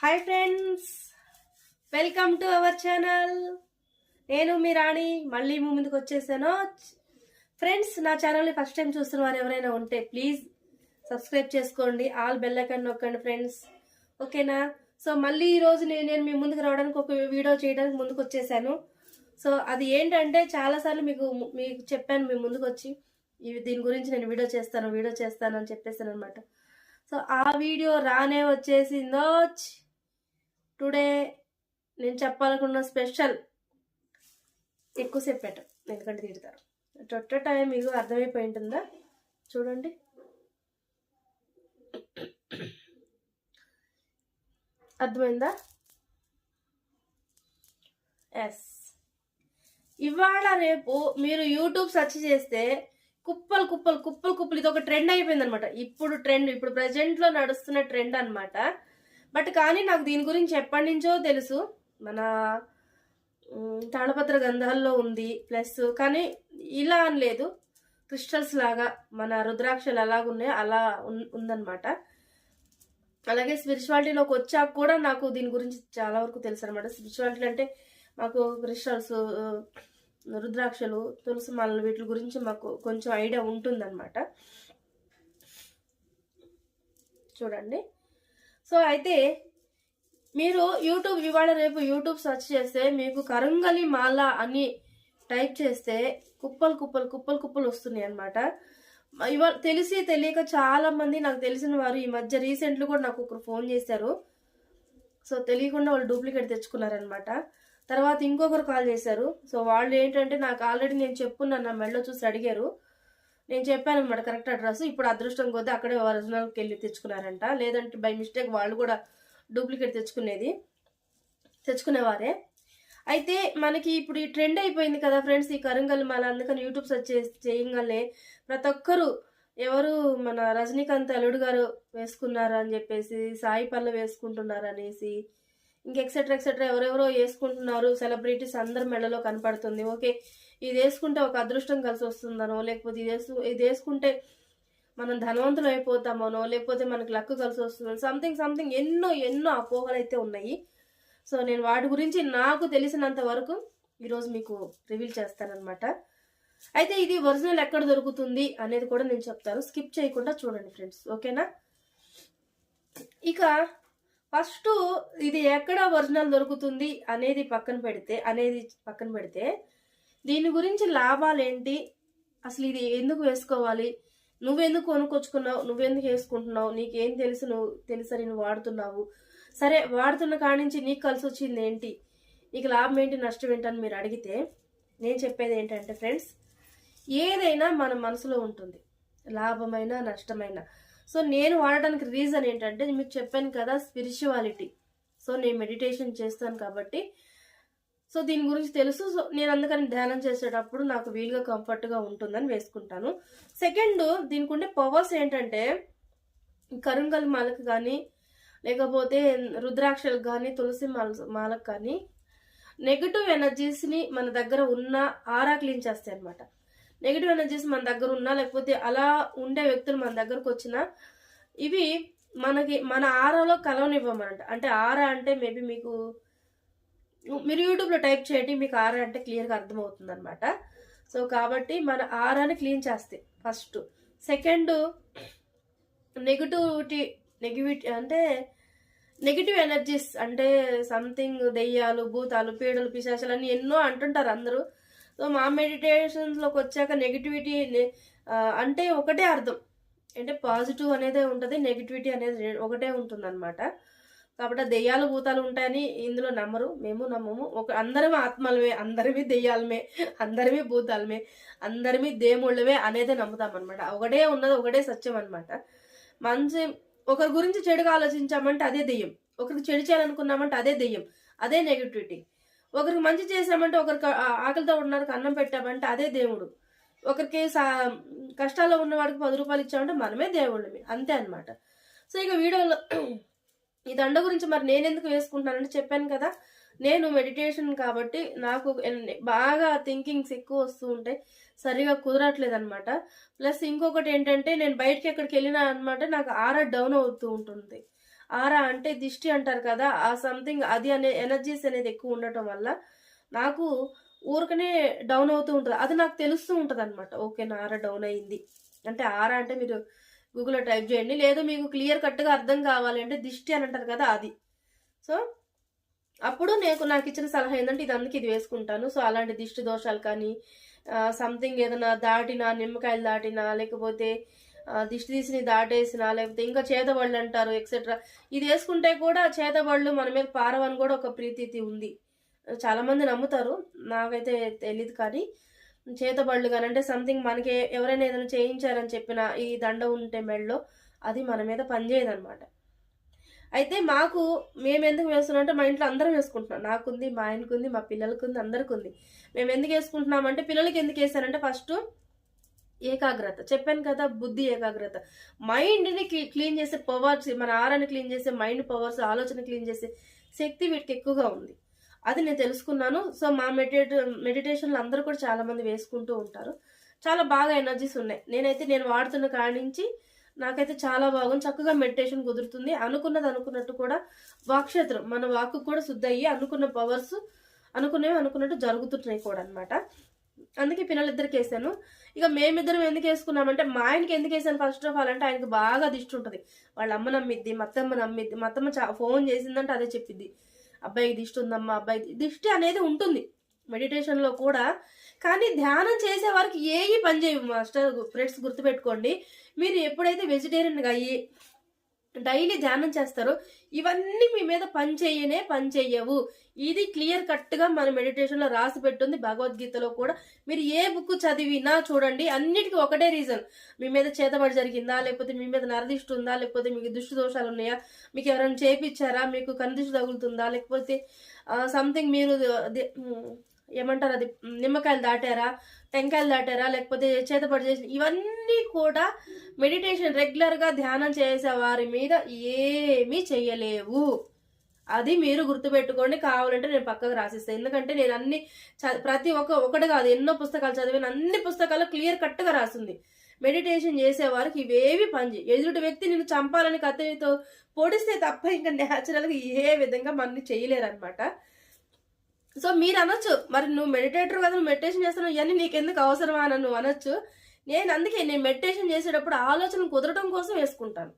Hi friends welcome to our channel నేను మీ రాణి మళ్ళీ మీ ముందుకు వచ్చేసాను. ఫ్రెండ్స్ నా ఛానల్ని ఫస్ట్ టైం చూస్తున్న వారు ఎవరైనా ఉంటే ప్లీజ్ సబ్స్క్రైబ్ చేసుకోండి. ఆల్ బెల్ ఐకాన్ నొక్కండి ఫ్రెండ్స్ ఓకేనా సో మళ్ళీ ఈరోజు నేను నేను మీ ముందుకు రావడానికి ఒక వీడియో చేయడానికి ముందుకు వచ్చేసాను. సో అది ఏంటంటే చాలాసార్లు మీకు మీకు చెప్పాను మీ ముందుకు వచ్చి. ఇవి దీని గురించి నేను వీడియో చేస్తాను వీడియో చేస్తాను అని చెప్పేసాను అనమాట సో ఆ వీడియో రానే వచ్చేసిందో టుడే నేను చెప్పాలనుకున్న స్పెషల్ ఎక్కువసేపు పెట్టం ఎందుకంటే తిడతారు. టొట్ట టైం మీకు అర్థమైపోయి ఉంటుందా? చూడండి. అర్థమైందా? ఎస్ ఇవాళ రేపు మీరు యూట్యూబ్ సెర్చ్ చేస్తే కుప్పలు కుప్పలు కుప్పలు కుప్పలు ఇది ఒక ట్రెండ్ అయిపోయింది అనమాట ఇప్పుడు ట్రెండ్ ఇప్పుడు ప్రజెంట్లో నడుస్తున్న ట్రెండ్ అనమాట బట్ కానీ నాకు దీని గురించి ఎప్పటి నుంచో తెలుసు. మన తాళపత్ర గంధాల్లో ఉంది. ప్లస్ కానీ ఇలా అని లేదు. క్రిస్టల్స్ లాగా మన రుద్రాక్షలు ఎలాగున్నాయో అలా ఉన్- ఉందన్నమాట. అలాగే స్పిరిచువాలిటీలోకి వచ్చాక కూడా నాకు దీని గురించి చాలా వరకు తెలుసు అనమాట స్పిరిచువాలిటీ అంటే మాకు క్రిస్టల్స్ రుద్రాక్షలు తులసి మాలలు వీటి గురించి మాకు కొంచెం ఐడియా ఉంటుందన్నమాట. చూడండి. సో అయితే మీరు యూట్యూబ్ ఇవాళ రేపు యూట్యూబ్ సెర్చ్ చేస్తే మీకు కరంగలి మాల అని టైప్ చేస్తే కుప్పలు కుప్పలు కుప్పలు కుప్పలు వస్తున్నాయి అనమాట ఇవాళ తెలిసి తెలియక చాలా మంది నాకు తెలిసిన వారు ఈ మధ్య రీసెంట్లు కూడా నాకు ఒకరు ఫోన్ చేశారు. సో తెలియకుండా వాళ్ళు డూప్లికేట్ తెచ్చుకున్నారనమాట తర్వాత ఇంకొకరు కాల్ చేశారు. సో వాళ్ళు ఏంటంటే నాకు ఆల్రెడీ నేను చెప్పున్నాను నా మెడలో చూసి అడిగారు. నేను చెప్పాను అనమాట కరెక్ట్ అడ్రస్ ఇప్పుడు అదృష్టం కొద్దీ అక్కడే ఒరిజినల్కి వెళ్ళి తెచ్చుకున్నారంట. లేదంటే బై మిస్టేక్ వాళ్ళు కూడా డూప్లికేట్ తెచ్చుకునేది తెచ్చుకునేవారే. అయితే మనకి ఇప్పుడు ఈ ట్రెండ్ అయిపోయింది కదా ఫ్రెండ్స్ ఈ కరంగల్ మాల. అందుకని యూట్యూబ్ సెర్చ్ చేసి చేయగానే ప్రతి ఒక్కరు ఎవరు మన రజనీకాంత్ అల్లుడు గారు వేసుకున్నారు అని చెప్పేసి సాయి పళ్ళు వేసుకుంటున్నారు అనేసి ఇంక ఎక్సెట్రా ఎక్సెట్రా ఎవరెవరో వేసుకుంటున్నారు. సెలబ్రిటీస్ అందరి మెడలో కనపడుతుంది. ఓకే ఇది వేసుకుంటే ఒక అదృష్టం కలిసి వస్తుందనో లేకపోతే ఇది వేసు ఇది వేసుకుంటే మనం ధనవంతులు అయిపోతామనో లేకపోతే మనకి లక్ కలిసి వస్తుందో సంథింగ్ సంథింగ్ ఎన్నో ఎన్నో అపోహలు అయితే ఉన్నాయి. సో నేను వాటి గురించి నాకు తెలిసినంత వరకు ఈరోజు మీకు రివీల్ చేస్తానన్నమాట. అయితే ఇది ఒరిజినల్ ఎక్కడ దొరుకుతుంది అనేది కూడా నేను చెప్తాను. స్కిప్ చేయకుండా చూడండి ఫ్రెండ్స్ ఓకేనా? ఇక ఫస్ట్ ఇది ఎక్కడ ఒరిజినల్ దొరుకుతుంది అనేది పక్కన పెడితే అనేది పక్కన పెడితే దీని గురించి లాభాలు ఏంటి అసలు ఇది ఎందుకు వేసుకోవాలి? నువ్వెందుకు కొనుక్కొచ్చుకున్నావు? నువ్వెందుకు వేసుకుంటున్నావు? నీకేం తెలుసు? నువ్వు తెలుసని నువ్వు వాడుతున్నావు. సరే వాడుతున్న కాడి నుంచి నీకు కలిసి వచ్చింది ఏంటి? నీకు లాభం ఏంటి? నష్టం ఏంటని మీరు అడిగితే నేను చెప్పేది ఏంటంటే ఫ్రెండ్స్ ఏదైనా మన మనసులో ఉంటుంది. లాభమైనా నష్టమైనా. సో నేను వాడడానికి రీజన్ ఏంటంటే మీకు చెప్పాను కదా స్పిరిచువాలిటీ సో నేను మెడిటేషన్ చేస్తాను కాబట్టి సో దీని గురించి తెలుసు. సో నేను అందుకని ధ్యానం చేసేటప్పుడు నాకు వీలుగా కంఫర్ట్గా ఉంటుందని వేసుకుంటాను. సెకండ్ దీనికి ఉండే పవర్స్ ఏంటంటే కరుంగల్ మాలకు కానీ లేకపోతే రుద్రాక్షలకు కానీ తులసి మాల మాలకు కానీ నెగిటివ్ ఎనర్జీస్ని మన దగ్గర ఉన్న ఆరా క్లీన్ చేస్తాయి అనమాట నెగిటివ్ ఎనర్జీస్ మన దగ్గర ఉన్నా లేకపోతే అలా ఉండే వ్యక్తులు మన దగ్గరకు వచ్చినా ఇవి మనకి మన ఆరాలో కలవనివ్వమనంట అంటే ఆరా అంటే మేబీ మీకు మీరు యూట్యూబ్లో టైప్ చేయండి మీకు ఆరా అంటే క్లియర్గా అర్థమవుతుంది అనమాట సో కాబట్టి మన ఆరాని క్లీన్ చేస్తాయి ఫస్ట్. సెకండ్ నెగిటివిటీ నెగిటివిటీ అంటే నెగిటివ్ ఎనర్జీస్ అంటే సంథింగ్ దెయ్యాలు భూతాలు పీడలు పిశాచాలు అని ఎన్నో అంటుంటారు అందరూ. సో మా మెడిటేషన్స్లోకి వచ్చాక నెగిటివిటీ అంటే ఒకటే అర్థం. అంటే పాజిటివ్ అనేది ఉంటుంది నెగిటివిటీ అనేది ఒకటే ఉంటుంది అనమాట కాబట్టి దెయ్యాలు భూతాలు ఉంటాయని ఇందులో నమ్మరు. మేము నమ్మము. ఒక అందరం ఆత్మలమే అందరివి దెయ్యాలమే అందరివి భూతాలమే అందరివి దేవుళ్ళవే అనేది నమ్ముతాం అనమాట ఒకటే ఉన్నది ఒకటే సత్యం అనమాట మంచి ఒకరి గురించి చెడుగా ఆలోచించామంటే అదే దెయ్యం. ఒకరికి చెడు చేయాలనుకున్నామంటే అదే దెయ్యం అదే నెగిటివిటీ ఒకరికి మంచి చేసామంటే ఒకరికి ఆకలితో ఉన్నవారికి అన్నం పెట్టామంటే అదే దేవుడు. ఒకరికి సా కష్టాల్లో ఉన్న వాడికి పది రూపాయలు ఇచ్చామంటే మనమే దేవుళ్ళమే అంతే అనమాట సో ఇక వీడియోలో ఈ దండ గురించి మరి నేను ఎందుకు వేసుకుంటున్నానంటే చెప్పాను కదా. నేను మెడిటేషన్ కాబట్టి నాకు బాగా థింకింగ్స్ ఎక్కువ వస్తూ ఉంటాయి. సరిగా కుదరట్లేదు అనమాట ప్లస్ ఇంకొకటి ఏంటంటే నేను బయటకి ఎక్కడికి వెళ్ళినా అనమాట నాకు ఆరా డౌన్ అవుతూ ఉంటుంది. ఆరా అంటే దిష్టి అంటారు కదా ఆ సంథింగ్ అది అనే ఎనర్జీస్ అనేది ఎక్కువ ఉండటం వల్ల నాకు ఊరికనే డౌన్ అవుతూ ఉంటుంది. అది నాకు తెలుస్తూ ఉంటుంది అనమాట ఓకే నా ఆరా డౌన్ అయింది. అంటే ఆరా అంటే మీరు గూగుల్లో టైప్ చేయండి. లేదు మీకు క్లియర్ కట్గా అర్థం కావాలంటే దిష్టి అని అంటారు కదా అది. సో అప్పుడు నేను నాకు ఇచ్చిన సలహా ఏంటంటే ఇది అందుకు ఇది వేసుకుంటాను. సో అలాంటి దిష్టి దోషాలు కానీ సంథింగ్ ఏదైనా దాటినా నిమ్మకాయలు దాటినా లేకపోతే దిష్టి తీసిని దాటేసినా లేకపోతే ఇంకా చేతబళ్ళు అంటారు ఎక్సెట్రా ఇది వేసుకుంటే కూడా చేతబళ్ళు మన మీద పారవని కూడా ఒక ప్రీతి ఉంది. చాలామంది నమ్ముతారు. నాకైతే తెలియదు కానీ చేతబళ్ళు కానీ అంటే సంథింగ్ మనకి ఎవరైనా ఏదైనా చేయించారని చెప్పిన ఈ దండ ఉంటే మెడలో అది మన మీద పనిచేయదు అనమాట అయితే మాకు మేము ఎందుకు వేస్తున్నాం అంటే మా ఇంట్లో అందరం వేసుకుంటున్నాం. నాకుంది మా ఆయనకుంది మా పిల్లలకి ఉంది అందరికి ఉంది మేము ఎందుకు వేసుకుంటున్నామంటే పిల్లలకి ఎందుకు వేసానంటే ఫస్ట్ ఏకాగ్రత. చెప్పాను కదా బుద్ధి ఏకాగ్రత. మైండ్ని క్లీన్ చేసే పవర్స్ మన ఆరాన్ని క్లీన్ చేసే మైండ్ పవర్స్ ఆలోచన క్లీన్ చేసే శక్తి వీటికి ఎక్కువగా ఉంది. అది నేను తెలుసుకున్నాను. సో మా మెడిటేట్ మెడిటేషన్లు అందరూ కూడా చాలామంది వేసుకుంటూ ఉంటారు. చాలా బాగా ఎనర్జీస్ ఉన్నాయి. నేనైతే నేను వాడుతున్న కాడి నుంచి నాకైతే చాలా బాగుంది. చక్కగా మెడిటేషన్ కుదురుతుంది. అనుకున్నది అనుకున్నట్టు కూడా వాక్షేత్రం మన వాక్కు కూడా శుద్ధ అయ్యి అనుకున్న పవర్స్ అనుకునేవి అనుకున్నట్టు జరుగుతున్నాయి కూడా అనమాట అందుకే పిల్లలిద్దరికి వేసాను. ఇక మేమిద్దరం ఎందుకు వేసుకున్నామంటే మా ఆయనకి ఎందుకు వేసాను ఫస్ట్ ఆఫ్ ఆల్ అంటే ఆయనకి బాగా దిష్టి ఉంటుంది. వాళ్ళ అమ్మ నమ్మిద్ది మా అత్తమ్మ నమ్మిద్ది మా అత్తమ్మ ఫోన్ చేసిందంటే అదే చెప్పిద్ది అబ్బాయికి దిష్టి ఉందమ్మా అబ్బాయి దిష్టి అనేది ఉంటుంది మెడిటేషన్లో కూడా. కానీ ధ్యానం చేసే వారికి ఏవి పని చేయవు మాస్టర్. ఫ్రెండ్స్ గుర్తుపెట్టుకోండి మీరు ఎప్పుడైతే వెజిటేరియన్గా అయ్యి డైలీ ధ్యానం చేస్తారు. ఇవన్నీ మీ మీద పని చేయనే పని చెయ్యవు. ఇది క్లియర్ కట్గా మన మెడిటేషన్లో రాసి పెట్టుంది భగవద్గీతలో కూడా. మీరు ఏ బుక్ చదివినా చూడండి అన్నిటికీ ఒకటే రీజన్. మీ మీద చేతబడి జరిగిందా లేకపోతే మీ మీద నరదిష్టి ఉందా లేకపోతే మీకు దుష్టి దోషాలు ఉన్నాయా మీకు ఎవరైనా చేపించారా మీకు కనిదిష్టి తగులుతుందా లేకపోతే సంథింగ్ మీరు ఏమంటారు అది? నిమ్మకాయలు దాటారా? టెంకాయలు దాటారా? లేకపోతే చేతపడి చేసిన ఇవన్నీ కూడా మెడిటేషన్ రెగ్యులర్గా ధ్యానం చేసే వారి మీద ఏమీ చెయ్యలేవు. అది మీరు గుర్తుపెట్టుకోండి. కావాలంటే నేను పక్కకు రాసిస్తాను ఎందుకంటే నేను అన్ని ప్రతి ఒక్క ఒకటి కాదు ఎన్నో పుస్తకాలు చదివిన. అన్ని పుస్తకాలు క్లియర్ కట్గా రాసింది. మెడిటేషన్ చేసేవారికి ఇవేవి పనిచేయి ఎదుటి వ్యక్తి నిన్ను చంపాలని కత్తితో పొడిస్తే తప్ప ఇంకా న్యాచురల్గా ఏ విధంగా మనని చేయలేరన్నమాట సో మీరు అనొచ్చు మరి నువ్వు మెడిటేటర్ కదా నువ్వు మెడిటేషన్ చేస్తున్నావు ఇవన్నీ నీకెందుకు అవసరమా అని నువ్వు అనొచ్చు. నేను అందుకే నేను మెడిటేషన్ చేసేటప్పుడు ఆలోచన కుదరడం కోసం వేసుకుంటాను.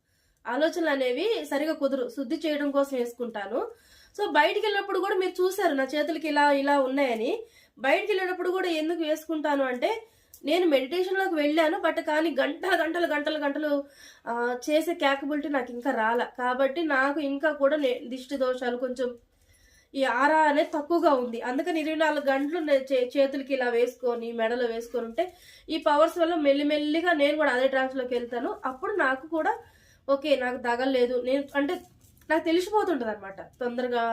ఆలోచనలు అనేవి సరిగా కుదురు శుద్ధి చేయడం కోసం వేసుకుంటాను. సో బయటికి వెళ్ళినప్పుడు కూడా మీరు చూసారు నా చేతులకి ఇలా ఇలా ఉన్నాయని. బయటికి వెళ్ళేటప్పుడు కూడా ఎందుకు వేసుకుంటాను అంటే నేను మెడిటేషన్లోకి వెళ్ళాను బట్ కానీ గంటల గంటలు గంటలు గంటలు చేసే క్యాపబిలిటీ నాకు ఇంకా రాల. కాబట్టి నాకు ఇంకా కూడా నే- దిష్టి దోషాలు కొంచెం ఈ ఆరా అనేది తక్కువగా ఉంది. అందుకని ఇరవై నాలుగు గంటలు చే- చేతులకి ఇలా వేసుకొని మెడలో వేసుకొని ఉంటే ఈ పవర్స్ వల్ల మెల్లిమెల్లిగా నేను కూడా అదే ట్రాన్స్లోకి వెళ్తాను. అప్పుడు నాకు కూడా ఓకే నాకు తగలేదు. నేను అంటే నాకు తెలిసిపోతుంటుంది అనమాట తొందరగా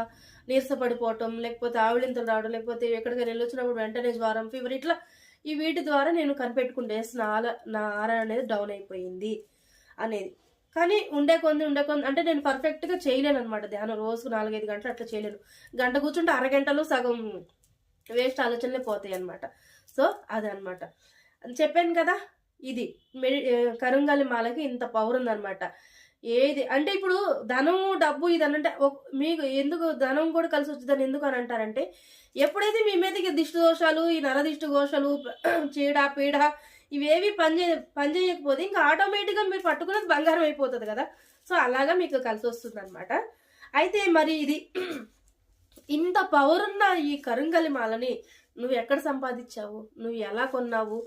నీరసపడిపోవటం లేకపోతే ఆవిడింతలు రావడం లేకపోతే ఎక్కడికైనా వెళ్ళొచ్చినప్పుడు వెంటనే జ్వరం ఫీవర్ ఇట్లా ఈ వీటి ద్వారా నేను కనిపెట్టుకుంటే నా ఆల నా ఆరా అనేది డౌన్ అయిపోయింది అనేది. కానీ ఉండే కొంది ఉండే కొంది. అంటే నేను పర్ఫెక్ట్గా చేయలేను అనమాట ధ్యానం. రోజుకు నాలుగైదు గంటలు అట్లా చేయలేను. గంట కూర్చుంటే అరగంటలో సగం వేస్ట్ ఆలోచనలే పోతాయి అనమాట సో అదనమాట చెప్పాను కదా ఇది మెడి కరుంగాలి మాలకి ఇంత పవర్ ఉందనమాట ఏది? అంటే ఇప్పుడు ధనము డబ్బు ఇది అంటే మీకు ఎందుకు ధనం కూడా కలిసి వచ్చిందని ఎందుకు అని అంటారంటే ఎప్పుడైతే మీ మీదకి దిష్టి దోషాలు ఈ నరదిష్టి దోషాలు చీడ పీడ ఇవేవి పని చే పని చేయకపోతే ఇంకా ఆటోమేటిక్గా మీరు పట్టుకున్నది బంగారం అయిపోతుంది కదా. సో అలాగా మీకు కలిసి వస్తుంది అనమాట అయితే మరి ఇది ఇంత పవర్ ఉన్న ఈ కరుంగలి మాలని నువ్వు ఎక్కడ సంపాదించావు? నువ్వు ఎలా కొన్నావు?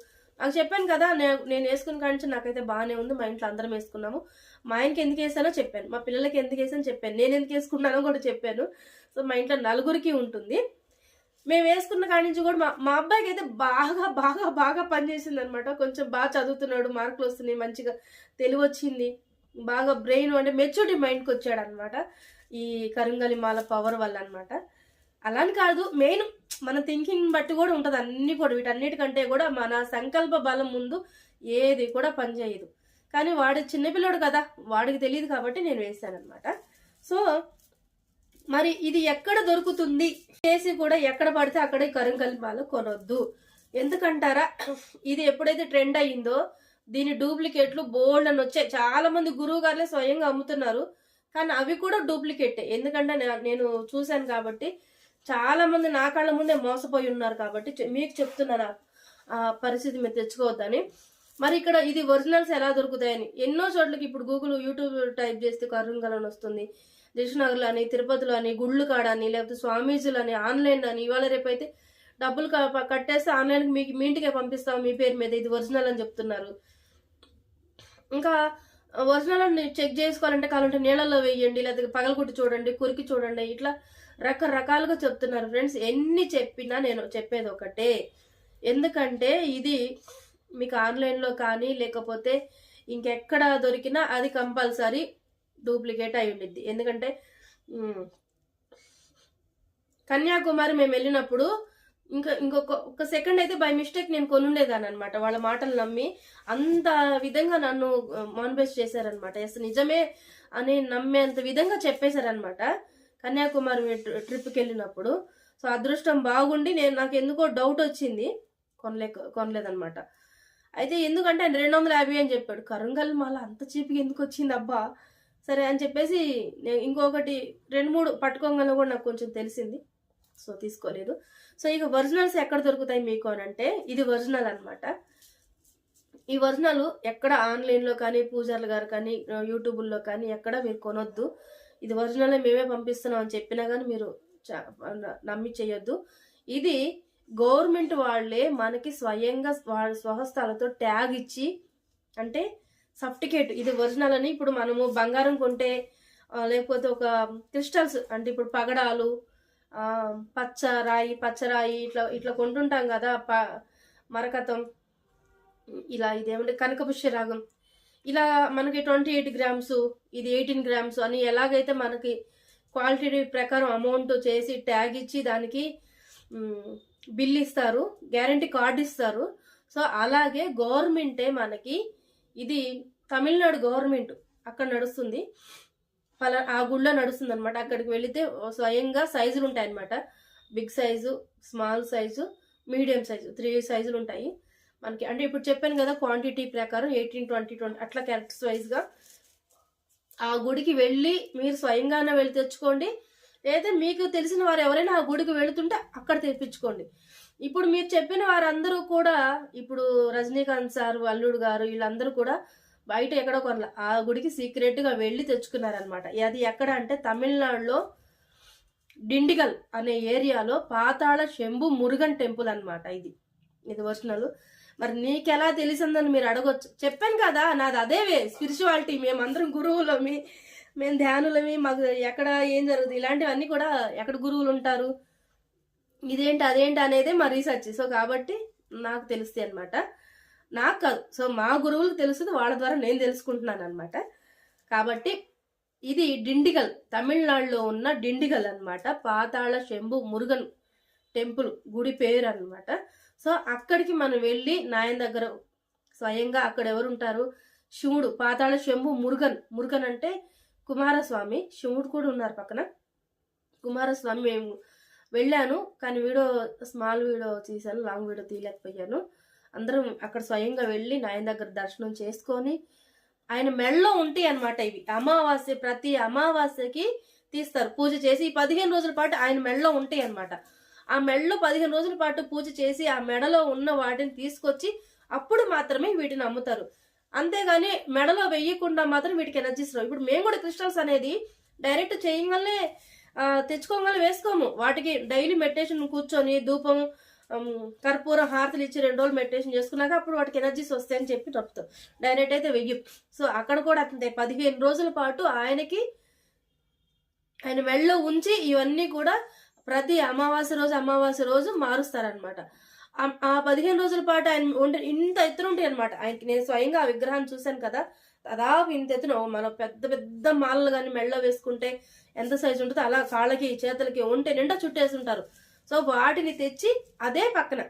నాకు చెప్పాను కదా నేను వేసుకున్న కాడి నుంచి నాకైతే బాగానే ఉంది. మా ఇంట్లో అందరం వేసుకున్నాము. మా ఆయనకి ఎందుకు వేసానో చెప్పాను. మా పిల్లలకి ఎందుకు వేసానో చెప్పాను. నేను ఎందుకు వేసుకున్నానో కూడా చెప్పాను. సో మా ఇంట్లో నలుగురికి ఉంటుంది. మేము వేసుకున్న కాడి నుంచి కూడా మా మా అబ్బాయికి అయితే బాగా బాగా బాగా పనిచేసింది అనమాట కొంచెం బాగా చదువుతున్నాడు మార్కులు వస్తున్నాయి మంచిగా తెలివి వచ్చింది బాగా బ్రెయిన్ అంటే మెచ్యూరిటీ మైండ్కి వచ్చాడు అనమాట ఈ కరుంగలి మాల పవర్ వల్ల అనమాట అలాని కాదు మెయిన్ మన థింకింగ్ బట్టి కూడా ఉంటుంది అన్ని కూడా. వీటన్నిటికంటే కూడా మన సంకల్ప బలం ముందు ఏది కూడా పనిచేయదు కానీ వాడు చిన్నపిల్లడు కదా వాడికి తెలియదు కాబట్టి నేను వేసాను అనమాట సో మరి ఇది ఎక్కడ దొరుకుతుంది? చేసి కూడా ఎక్కడ పడితే అక్కడ ఈ కొనొద్దు. ఎందుకంటారా? ఇది ఎప్పుడైతే ట్రెండ్ అయ్యిందో దీని డూప్లికేట్లు బోల్డ్ అని వచ్చాయి. చాలా మంది గురువు గారులే స్వయంగా అమ్ముతున్నారు. కానీ అవి కూడా డూప్లికేటే ఎందుకంటే నేను చూశాను కాబట్టి చాలా మంది నా కళ్ళ ముందే మోసపోయి ఉన్నారు కాబట్టి మీకు చెప్తున్నాను. ఆ- పరిస్థితి మీరు తెచ్చుకోవద్దని. మరి ఇక్కడ ఇది ఒరిజినల్స్ ఎలా దొరుకుతాయని. ఎన్నో చోట్లకి ఇప్పుడు గూగుల్ యూట్యూబ్ టైప్ చేస్తే కరుణ్ అని వస్తుంది దిల్షునగర్లో అని తిరుపతిలో అని గుళ్ళు కాడని లేకపోతే స్వామీజీలు అని ఆన్లైన్ అని ఇవాళ రేపైతే డబ్బులు కట్టేస్తే ఆన్లైన్కి మీకు మీ ఇంటికే పంపిస్తాం మీ పేరు మీద ఇది ఒరిజినల్ అని చెప్తున్నారు. ఇంకా ఒరిజినల్ అని చెక్ చేసుకోవాలంటే కావాలంటే నీళ్ళల్లో వేయండి లేకపోతే పగలగొట్టి చూడండి కురికి చూడండి ఇట్లా రకరకాలుగా చెప్తున్నారు. ఫ్రెండ్స్ ఎన్ని చెప్పినా నేను చెప్పేది ఒకటే. ఎందుకంటే ఇది మీకు ఆన్లైన్లో కానీ లేకపోతే ఇంకెక్కడ దొరికినా అది కంపల్సరీ. డూప్లికేట్ అయి ఉండిద్ది. ఎందుకంటే కన్యాకుమారి మేము వెళ్ళినప్పుడు ఇంకా ఇంకొక ఒక సెకండ్ అయితే బై మిస్టేక్ నేను కొనుండేదాన్ని అనమాట వాళ్ళ మాటలు నమ్మి అంత విధంగా నన్ను మానిఫెస్ట్ చేశారనమాట. ఎస్ నిజమే అని నమ్మేంత విధంగా చెప్పేశారనమాట కన్యాకుమారి ట్రిప్కి వెళ్ళినప్పుడు సో అదృష్టం బాగుండి నేను నాకు ఎందుకో డౌట్ వచ్చింది. కొనలే కొనలేదనమాట. అయితే ఎందుకంటే ఆయన రెండు వందల యాభై అని చెప్పాడు. కరంగల్ మాల అంత చీప్గా ఎందుకు వచ్చింది అబ్బా? సరే అని చెప్పేసి నేను ఇంకొకటి రెండు మూడు పట్టుకోగలను కూడా నాకు కొంచెం తెలిసింది. సో తీసుకోలేదు. సో ఇక ఒరిజినల్స్ ఎక్కడ దొరుకుతాయి మీకు అని అంటే ఇది ఒరిజినల్ అన్నమాట. ఈ ఒరిజినల్ ఎక్కడ ఆన్లైన్లో కానీ పూజార్లు గారు కానీ యూట్యూబ్లో కానీ ఎక్కడ మీరు కొనొద్దు. ఇది ఒరిజినల్ మేమే పంపిస్తున్నాం అని చెప్పినా కానీ మీరు నమ్మి చేయొద్దు ఇది గవర్నమెంట్ వాళ్ళే మనకి స్వయంగా వాళ్ళ స్వహస్తాలతో ట్యాగ్ ఇచ్చి అంటే సర్టిఫికేట్ ఇది ఒరిజినల్ అని ఇప్పుడు మనము బంగారం కొంటే లేకపోతే ఒక క్రిస్టల్స్ అంటే ఇప్పుడు పగడాలు ఆ, పచ్చ రాయి పచ్చరాయి ఇట్లా ఇట్లా కొంటుంటాం కదా ప మరకతం ఇలా ఇదేమంటే కనకపుష్య రాగం. ఇలా మనకి ట్వంటీ ఎయిట్ గ్రామ్స్ ఇది ఎయిటీన్ గ్రామ్స్ అని ఎలాగైతే మనకి క్వాలిటీ ప్రకారం అమౌంట్ చేసి ట్యాగ్ ఇచ్చి దానికి బిల్ ఇస్తారు గ్యారంటీ కార్డు ఇస్తారు. సో అలాగే గవర్నమెంటే మనకి ఇది తమిళనాడు గవర్నమెంట్ అక్కడ నడుస్తుంది. పలా ఆ గుళ్ళో నడుస్తుంది అనమాట అక్కడికి వెళితే స్వయంగా సైజులు ఉంటాయి అనమాట big size small size medium size three సైజులు ఉంటాయి. మనకి అంటే ఇప్పుడు చెప్పాను కదా క్వాంటిటీ ప్రకారం ఎయిటీన్ ట్వంటీ ట్వంటీ అట్లా క్యారెక్టర్స్ వైజ్గా ఆ గుడికి వెళ్ళి మీరు స్వయంగానే వెళ్ళి తెచ్చుకోండి. లేదా మీకు తెలిసిన వారు ఎవరైనా ఆ గుడికి వెళుతుంటే అక్కడ తెప్పించుకోండి. ఇప్పుడు మీరు చెప్పిన వారందరూ కూడా ఇప్పుడు రజనీకాంత్ సార్ అల్లుడు గారు వీళ్ళందరూ కూడా బయట ఎక్కడో కొనల ఆ గుడికి సీక్రెట్గా వెళ్ళి తెచ్చుకున్నారనమాట అది ఎక్కడ అంటే తమిళనాడులో డిండిగల్ అనే ఏరియాలో పాతాళ శంభు మురుగన్ టెంపుల్ అనమాట ఇది. ఇది ఒరిజినల్. మరి నీకెలా తెలిసిందని మీరు అడగొచ్చు. చెప్పాను కదా నాది అదేవే స్పిరిచువాలిటీ మేమందరం గురువులమి మేము ధ్యానులమి మాకు ఎక్కడ ఏం జరుగుతుంది? ఇలాంటివన్నీ కూడా ఎక్కడ గురువులు ఉంటారు? ఇదేంటి అదేంటి అనేదే మా రీసెర్చ్ సో కాబట్టి నాకు తెలుస్తాయి అనమాట నాకు కాదు. సో మా గురువులకు తెలుస్తుంది వాళ్ళ ద్వారా నేను తెలుసుకుంటున్నాను అనమాట కాబట్టి ఇది డిండిగల్ తమిళనాడులో ఉన్న డిండిగల్ అనమాట పాతాళ శంభు మురుగన్ టెంపుల్ గుడి పేరు అనమాట సో అక్కడికి మనం వెళ్ళి నాయన దగ్గర స్వయంగా అక్కడ ఎవరు ఉంటారు? శివుడు పాతాళ శంభు మురుగన్. మురుగన్ అంటే కుమారస్వామి. శివుడు కూడా ఉన్నారు పక్కన. కుమారస్వామి మేము వెళ్ళాను కానీ వీడియో స్మాల్ వీడియో తీశాను లాంగ్ వీడియో తీయలేకపోయాను. అందరం అక్కడ స్వయంగా వెళ్ళి నాయన దగ్గర దర్శనం చేసుకొని ఆయన మెడలో ఉంటాయి అన్నమాట ఇవి. అమావాస్య ప్రతి అమావాస్యకి తీస్తారు. పూజ చేసి ఈ పదిహేను రోజుల పాటు ఆయన మెడలో ఉంటాయి అనమాట ఆ మెడలో పదిహేను రోజుల పాటు పూజ చేసి ఆ మెడలో ఉన్న వాటిని తీసుకొచ్చి అప్పుడు మాత్రమే వీటిని అమ్ముతారు. అంతేగాని మెడలో వెయ్యకుండా మాత్రం వీటికి ఎనర్జీస్ రావు. ఇప్పుడు మేము కూడా క్రిస్టల్స్ అనేది డైరెక్ట్ చేయగానే ఆ, తెచ్చుకోగానే వేసుకోము. వాటికి డైలీ మెడిటేషన్ కూర్చొని ధూపం కర్పూరం హారతలు ఇచ్చి రెండు రోజులు మెడిటేషన్ చేసుకున్నాక అప్పుడు వాటికి ఎనర్జీస్ వస్తాయని చెప్పి చెప్తాం. డైరెక్ట్ అయితే వెయ్యి. సో అక్కడ కూడా అంతే. పదిహేను రోజుల పాటు ఆయనకి ఆయన మెళ్ళలో ఉంచి ఇవన్నీ కూడా ప్రతి అమావాస్య రోజు అమావాస్య రోజు మారుస్తారనమాట ఆ పదిహేను రోజుల పాటు ఆయన ఉంటే ఇంత ఎత్తున ఉంటాయి అనమాట ఆయనకి నేను స్వయంగా ఆ విగ్రహాన్ని చూశాను కదా. దాదాపు ఇంత ఎత్తున మనం పెద్ద పెద్ద మాలలు కానీ మెడలో వేసుకుంటే ఎంత సైజు ఉంటుందో అలా కాళ్ళకి చేతులకి ఉంటే నిండా చుట్టేసి ఉంటారు. సో వాటిని తెచ్చి అదే పక్కన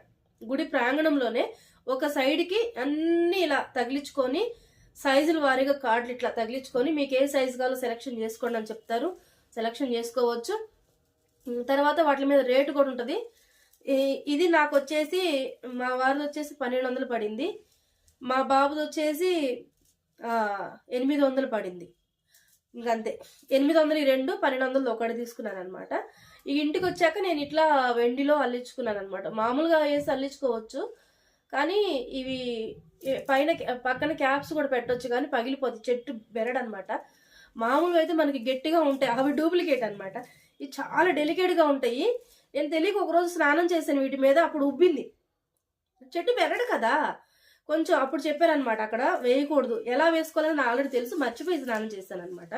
గుడి ప్రాంగణంలోనే ఒక సైడ్కి అన్ని ఇలా తగిలించుకొని సైజుల వారీగా కార్డులు ఇట్లా తగిలించుకొని మీకు ఏ సైజు కావాలో సెలెక్షన్ చేసుకోండి అని చెప్తారు. సెలెక్షన్ చేసుకోవచ్చు. తర్వాత వాటి మీద రేటు కూడా ఉంటుంది. ఈ- ఇది నాకు వచ్చేసి మా వారిది వచ్చేసి పన్నెండు వందలు పడింది. మా బాబుది వచ్చేసి ఎనిమిది వందలు పడింది. ఇంకంతే. ఎనిమిది వందలు ఈ రెండు పన్నెండు వందలు ఒకటి తీసుకున్నాను అనమాట ఈ ఇంటికి వచ్చాక నేను ఇట్లా వెండిలో అల్లించుకున్నాను అనమాట మామూలుగా వేసి అల్లించుకోవచ్చు కానీ ఇవి పైన పక్కన క్యాప్స్ కూడా పెట్టొచ్చు కానీ పగిలిపోతుంది చెట్టు బెరడనమాట మామూలుగా అయితే మనకి గట్టిగా ఉంటాయి. అవి డూప్లికేట్ అనమాట ఇవి చాలా డెలికేట్గా ఉంటాయి. నేను తెలియక ఒకరోజు స్నానం చేశాను వీటి మీద అప్పుడు ఉబ్బింది. చెట్టు బెరడు కదా. కొంచెం అప్పుడు చెప్పారనమాట అక్కడ వేయకూడదు. ఎలా వేసుకోవాలని నాకు ఆల్రెడీ తెలుసు. మర్చిపోయి స్నానం చేశాను అనమాట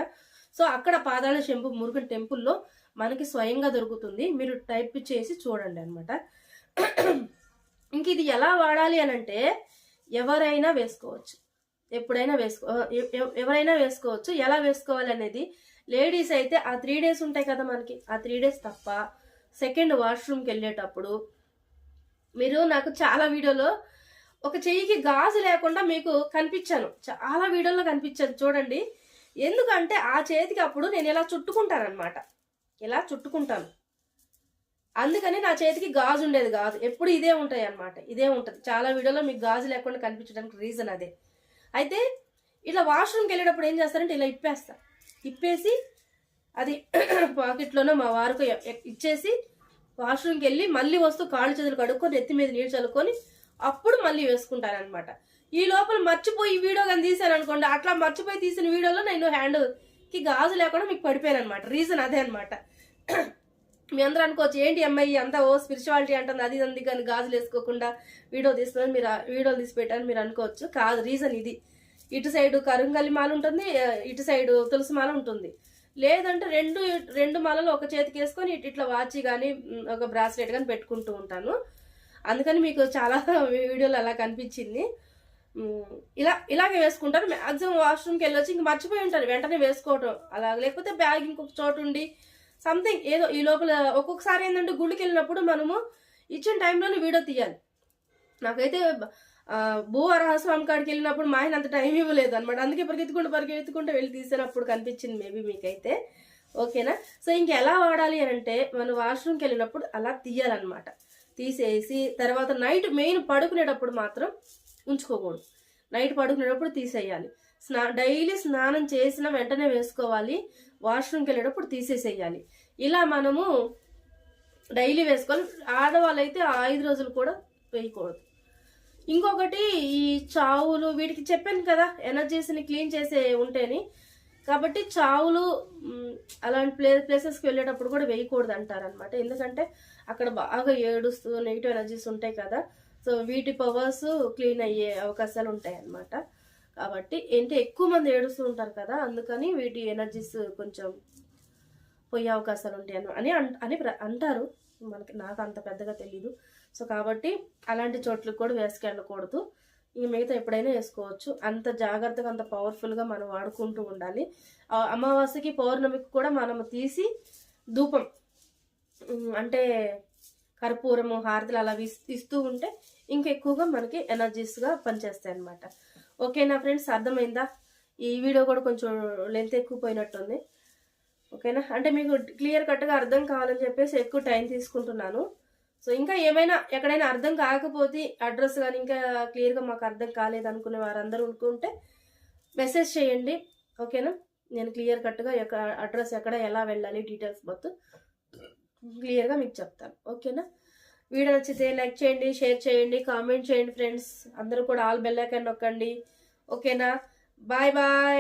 సో అక్కడ పాదాల శంభు మురుగన్ టెంపుల్లో మనకి స్వయంగా దొరుకుతుంది. మీరు టైప్ చేసి చూడండి అనమాట ఇంక ఇది ఎలా వాడాలి అని అంటే ఎవరైనా వేసుకోవచ్చు. ఎప్పుడైనా వేసుకో ఎవరైనా వేసుకోవచ్చు. ఎలా వేసుకోవాలి అనేది లేడీస్ అయితే ఆ త్రీ డేస్ ఉంటాయి కదా మనకి. ఆ త్రీ డేస్ తప్ప సెకండ్ వాష్రూమ్కి వెళ్ళేటప్పుడు మీరు నాకు చాలా వీడియోలో ఒక చెయ్యికి గాజు లేకుండా మీకు కనిపించాను. చాలా వీడియోలో కనిపించాను చూడండి. ఎందుకంటే ఆ చేతికి అప్పుడు నేను ఇలా చుట్టుకుంటానమాట ఇలా చుట్టుకుంటాను. అందుకని నా చేతికి గాజు ఉండేది గాజు ఎప్పుడు ఇదే ఉంటాయి అన్నమాట ఇదే ఉంటుంది. చాలా వీడియోలో మీకు గాజు లేకుండా కనిపించడానికి రీజన్ అదే. అయితే ఇట్లా వాష్రూమ్కి వెళ్ళేటప్పుడు ఏం చేస్తారంటే ఇలా ఇప్పేస్తా ఇప్పేసి అది పాకెట్లోనో మా వారికి ఇచ్చేసి వాష్రూమ్కి వెళ్ళి మళ్ళీ వస్తూ కాళ్ళు చేతులు కడుక్కొని ఎత్తి మీద నీళ్ళు చల్లుకొని అప్పుడు మళ్ళీ వేసుకుంటానమాట ఈ లోపల మర్చిపోయి ఈ వీడియో కానీ తీసాను అనుకోండి అట్లా మర్చిపోయి తీసిన వీడియోలో నేను హ్యాండ్కి గాజు లేకుండా మీకు పడిపోయాను అనమాట రీజన్ అదే అనమాట మీ అందరూ అనుకోవచ్చు ఏంటి అమ్మాయి అంతా ఓ స్పిరిచువాలిటీ అంటుంది అది ఇది కానీ గాజులు వేసుకోకుండా వీడియో తీసుకుని మీరు వీడియోలు తీసి పెట్టారని మీరు అనుకోవచ్చు. కాదు రీజన్ ఇది. ఇటు సైడ్ కరుంగలి మాల ఉంటుంది ఇటు సైడ్ తులసి మాల ఉంటుంది. లేదంటే రెండు రెండు మాలలు ఒక చేతికి వేసుకొని ఇటు ఇట్లా వాచి కానీ ఒక బ్రాస్లెట్ కానీ పెట్టుకుంటూ ఉంటాను. అందుకని మీకు చాలా వీడియోలు అలా కనిపించింది. ఇలా ఇలాగే వేసుకుంటారు. మ్యాక్సిమం వాష్రూమ్కి వెళ్ళొచ్చి. ఇంక మర్చిపోయి ఉంటారు. వెంటనే వేసుకోవటం అలా. లేకపోతే బ్యాగ్ ఇంకొక చోటు ఉండి సంథింగ్ ఏదో ఈ లోపల ఒక్కొక్కసారి ఏంటంటే గుళ్ళకి వెళ్ళినప్పుడు మనము ఇచ్చిన టైంలోనే వీడియో తీయాలి. నాకైతే ఆ, భూ వరహస్వామి కాడికి వెళ్ళినప్పుడు మా ఆయన అంత టైం ఇవ్వలేదు అనమాట అందుకే పరిగెత్తుకుంటూ పరిగెత్తుకుంటూ వెళ్ళి తీసినప్పుడు కనిపించింది మేబీ మీకైతే. ఓకేనా? సో ఇంక ఎలా వాడాలి అని అంటే మనం వాష్రూమ్కి వెళ్ళినప్పుడు అలా తీయాలన్నమాట. తీసేసి తర్వాత నైట్ మెయిన్ పడుకునేటప్పుడు మాత్రం ఉంచుకోకూడదు. నైట్ పడుకునేటప్పుడు తీసేయాలి. స్నా డైలీ స్నానం చేసిన వెంటనే వేసుకోవాలి. వాష్రూమ్కి వెళ్ళేటప్పుడు తీసేసేయాలి. ఇలా మనము డైలీ వేసుకోవాలి ఆడవాళ్ళు అయితే ఐదు రోజులు కూడా వేయకూడదు. ఇంకొకటి ఈ చావులు వీటికి చెప్పాను కదా ఎనర్జీస్ని క్లీన్ చేసే ఉంటేని కాబట్టి చావులు అలాంటి ప్లే ప్లేసెస్కి వెళ్ళేటప్పుడు కూడా వేయకూడదు అంటారనమాట ఎందుకంటే అక్కడ బాగా ఏడుస్తూ నెగిటివ్ ఎనర్జీస్ ఉంటాయి కదా. సో వీటి పవర్స్ క్లీన్ అయ్యే అవకాశాలు ఉంటాయి అన్నమాట కాబట్టి ఏంటి ఎక్కువ మంది ఏడుస్తూ ఉంటారు కదా. అందుకని వీటి ఎనర్జీస్ కొంచెం పోయే అవకాశాలు ఉంటాయి అని అని ప్ర- అంటారు. మనకి నాకు అంత పెద్దగా తెలీదు. సో కాబట్టి అలాంటి చోట్లకు కూడా వేసుకెళ్ళకూడదు. ఇంక మిగతా ఎప్పుడైనా వేసుకోవచ్చు. అంత జాగ్రత్తగా అంత పవర్ఫుల్గా మనం వాడుకుంటూ ఉండాలి. అమావాస్యకి పౌర్ణమికి కూడా మనము తీసి ధూపం అంటే కర్పూరము హారతులు అలా ఇస్తూ ఉంటే ఇంకెక్కువగా మనకి ఎనర్జీస్గా పనిచేస్తాయి అనమాట ఓకేనా ఫ్రెండ్స్? అర్థమైందా? ఈ వీడియో కూడా కొంచెం లెంత్ ఎక్కువ పోయినట్టుంది. ఓకేనా? అంటే మీకు క్లియర్ కట్గా అర్థం కావాలని చెప్పేసి ఎక్కువ టైం తీసుకుంటున్నాను. సో ఇంకా ఏమైనా ఎక్కడైనా అర్థం కాకపోతే అడ్రస్ కానీ ఇంకా క్లియర్గా మాకు అర్థం కాలేదు అనుకునే వారందరూ అనుకుంటే మెసేజ్ చేయండి. ఓకేనా? నేను క్లియర్ కట్గా ఎక్కడ అడ్రస్ ఎక్కడ ఎలా వెళ్ళాలి డీటెయిల్స్ మొత్తం క్లియర్గా మీకు చెప్తాను. ఓకేనా? వీడియో నచ్చితే లైక్ చేయండి షేర్ చేయండి కామెంట్ చేయండి ఫ్రెండ్స్. అందరూ కూడా ఆల్ బెల్ ఐకాన్ నొక్కండి. ఓకేనా? Bye bye.